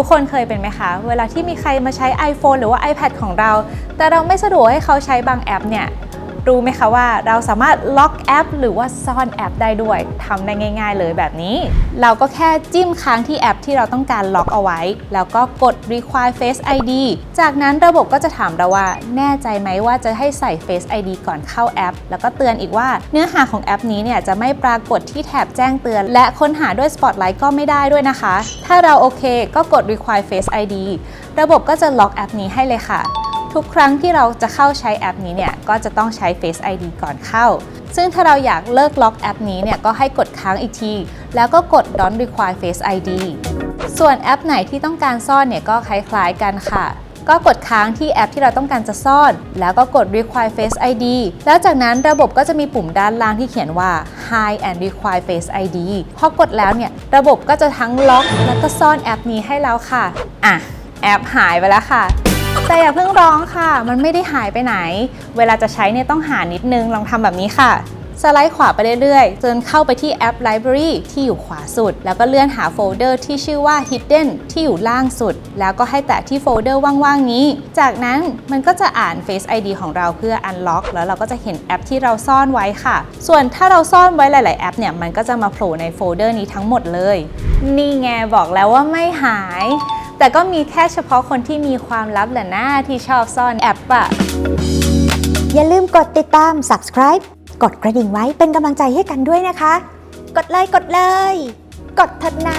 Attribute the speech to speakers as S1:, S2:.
S1: ทุกคนเคยเป็นไหมคะ เวลาที่มีใครมาใช้ iPhone หรือว่า iPad ของเรา แต่เราไม่สะดวกให้เขาใช้บางแอปเนี่ย รู้ไหมคะว่าเราสามารถล็อกแอป หรือว่าซ่อนแอปได้ด้วยทำได้ง่าย ๆ เลยแบบนี้ เราก็แค่จิ้มค้างที่แอปที่เราต้องการล็อกเอาไว้ แล้วก็กด require face ID จากนั้นระบบก็จะถามเราว่า แน่ใจไหมว่าจะให้ใส่ face ID ก่อนเข้าแอป แล้วก็เตือนอีกว่าเนื้อหาของแอปนี้เนี่ยจะไม่ปรากฏที่แถบแจ้งเตือน และค้นหาด้วย Spotlight ก็ไม่ได้ด้วยนะคะ ถ้าเราโอเคก็กด require face ID ระบบก็จะล็อกแอปนี้ให้เลยค่ะ ทุกครั้งที่เราจะเข้าใช้แอปนี้เนี่ยก็จะต้องใช้ Face ID ก่อนเข้า ซึ่งถ้าเราอยากเลิกล็อกแอปนี้เนี่ยก็ให้กดค้างอีกที แล้วก็กด Don't require Face ID ส่วนแอปไหนที่ต้องการซ่อนเนี่ยก็คล้ายๆกันค่ะก็กดค้างที่แอปที่เราต้องการจะซ่อน แล้วก็กด require face ID แล้วจากนั้นระบบก็จะมีปุ่มด้านล่างที่เขียนว่า hide and require face ID พอกดแล้วเนี่ยระบบก็จะทั้งล็อก แล้วก็ซ่อนแอปนี้ให้เราค่ะ อะ แอปหายไปแล้วค่ะ แต่อย่าเพิ่งร้องค่ะ มันไม่ได้หายไปไหน เวลาจะใช้เนี่ยต้องหานิดนึง ลองทำแบบนี้ค่ะ สไลด์ขวาไปเรื่อยๆ จนเข้าไปที่แอป Library ที่อยู่ขวาสุด แล้วก็เลื่อนหาโฟลเดอร์ที่ชื่อว่า Hidden ที่อยู่ล่างสุด แล้วก็ให้แตะที่โฟลเดอร์ว่างๆ นี้ จากนั้นมันก็จะอ่าน Face ID ของเราเพื่อ Unlock แล้วเราก็จะเห็นแอปที่เราซ่อนไว้ค่ะ ส่วนถ้าเราซ่อนไว้หลาย ๆ แอปเนี่ย มันก็จะมาโผล่ในโฟลเดอร์นี้ทั้งหมดเลย นี่ไงบอกแล้วว่าไม่หาย แต่ก็มีแค่เฉพาะคนที่มีความลับแหละนะที่ชอบซ่อนแอปอะ
S2: อย่าลืมกดติดตาม subscribe กดกระดิ่งไว้เป็นกำลังใจให้กันด้วยนะคะ กดเลยกดเลย กดเถิดนะ